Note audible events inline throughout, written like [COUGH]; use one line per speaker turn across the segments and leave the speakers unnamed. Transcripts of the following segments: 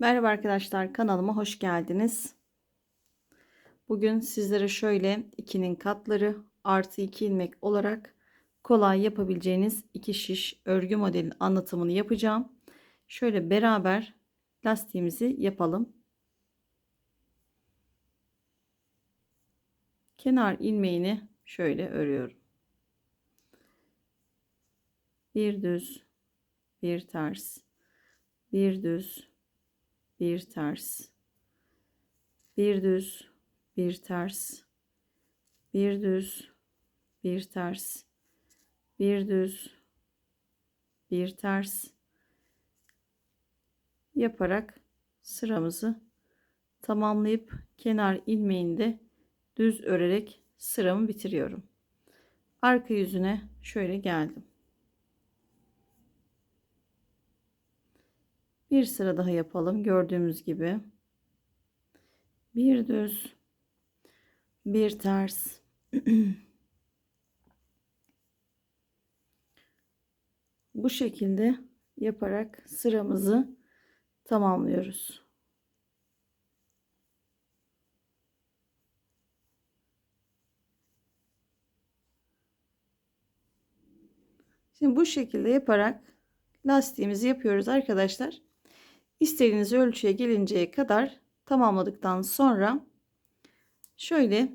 Merhaba arkadaşlar kanalıma hoş geldiniz. Bugün sizlere şöyle 2'nin katları artı 2 ilmek olarak kolay yapabileceğiniz iki şiş örgü modelin anlatımını yapacağım. Şöyle beraber lastiğimizi yapalım. Kenar ilmeğini şöyle örüyorum. Bir düz, bir ters, bir düz, bir ters, bir düz, bir ters, bir düz, bir ters, bir düz, bir ters yaparak sıramızı tamamlayıp kenar ilmeğinde düz örerek sıramı bitiriyorum. Arka yüzüne şöyle geldim. Bir sıra daha yapalım. Gördüğümüz gibi. Bir düz, bir ters. [CLEARS THROAT] Bu şekilde yaparak sıramızı tamamlıyoruz. Şimdi bu şekilde yaparak lastiğimizi yapıyoruz arkadaşlar. İstediğiniz ölçüye gelinceye kadar tamamladıktan sonra şöyle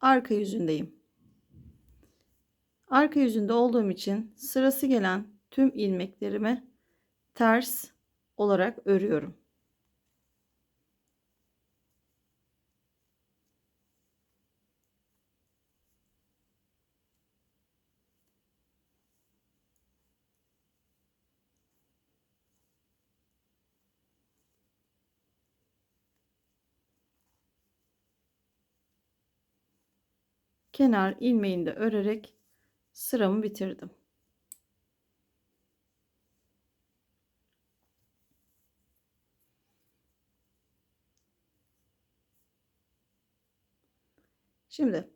arka yüzündeyim. Arka yüzünde olduğum için sırası gelen tüm ilmeklerimi ters olarak örüyorum. Kenar ilmeğini de örerek sıramı bitirdim. Şimdi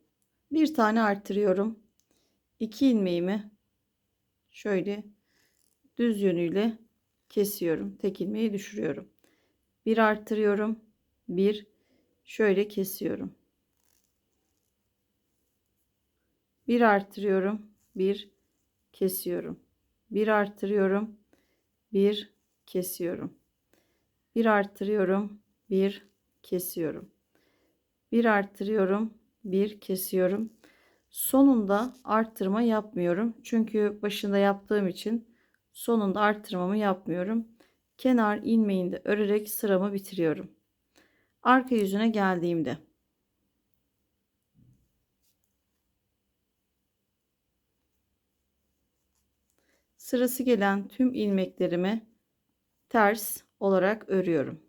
bir tane arttırıyorum. 2 ilmeğimi şöyle düz yönüyle kesiyorum. Tek ilmeği düşürüyorum. Bir arttırıyorum. Bir şöyle kesiyorum. Bir arttırıyorum bir kesiyorum. Bir arttırıyorum bir kesiyorum. Bir arttırıyorum bir kesiyorum. Bir arttırıyorum bir kesiyorum. Sonunda arttırma yapmıyorum. Çünkü başında yaptığım için sonunda arttırmamı yapmıyorum. Kenar ilmeğinde örerek sıramı bitiriyorum. Arka yüzüne geldiğimde sırası gelen tüm ilmeklerimi ters olarak örüyorum.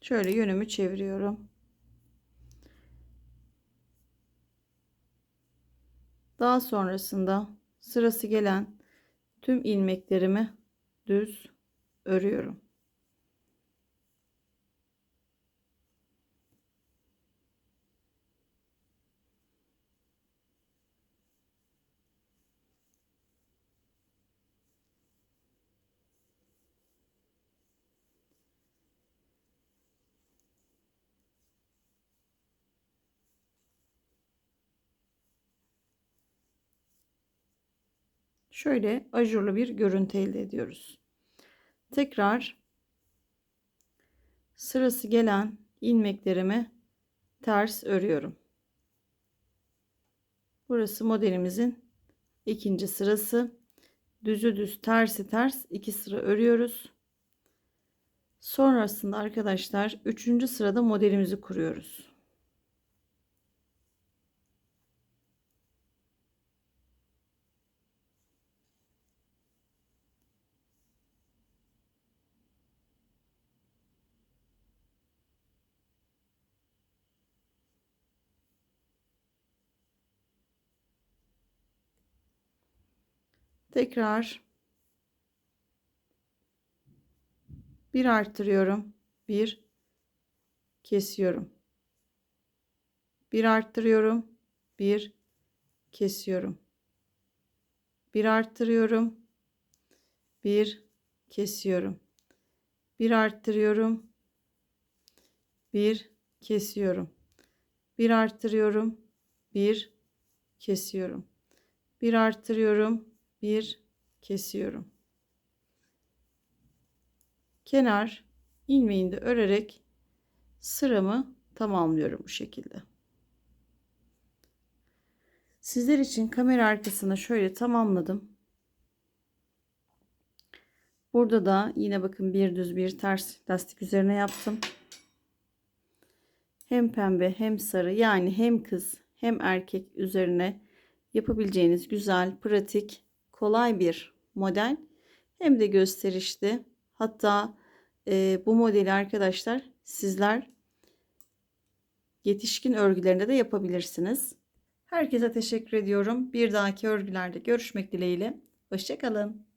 Şöyle yönümü çeviriyorum. Daha sonrasında sırası gelen tüm ilmeklerimi düz örüyorum. Şöyle ajurlu bir görüntü elde ediyoruz. Tekrar sırası gelen ilmeklerimi ters örüyorum. Burası modelimizin ikinci sırası. Düzü düz tersi ters iki sıra örüyoruz. Sonrasında arkadaşlar üçüncü sırada modelimizi kuruyoruz. Tekrar bir arttırıyorum. Bir kesiyorum. Bir arttırıyorum. Bir kesiyorum. Bir arttırıyorum. Bir kesiyorum. Bir arttırıyorum. Bir kesiyorum. Bir arttırıyorum. Bir kesiyorum. Bir arttırıyorum. Bir kesiyorum. Kenar ilmeğini de örerek sıramı tamamlıyorum bu şekilde. Sizler için kamera arkasını şöyle tamamladım. Burada da yine bakın bir düz bir ters lastik üzerine yaptım. Hem pembe hem sarı yani hem kız hem erkek üzerine yapabileceğiniz güzel, pratik, kolay bir model. Hem de gösterişli. Hatta e, bu modeli arkadaşlar sizler yetişkin örgülerinde de yapabilirsiniz. Herkese teşekkür ediyorum. Bir dahaki örgülerde görüşmek dileğiyle. Hoşçakalın.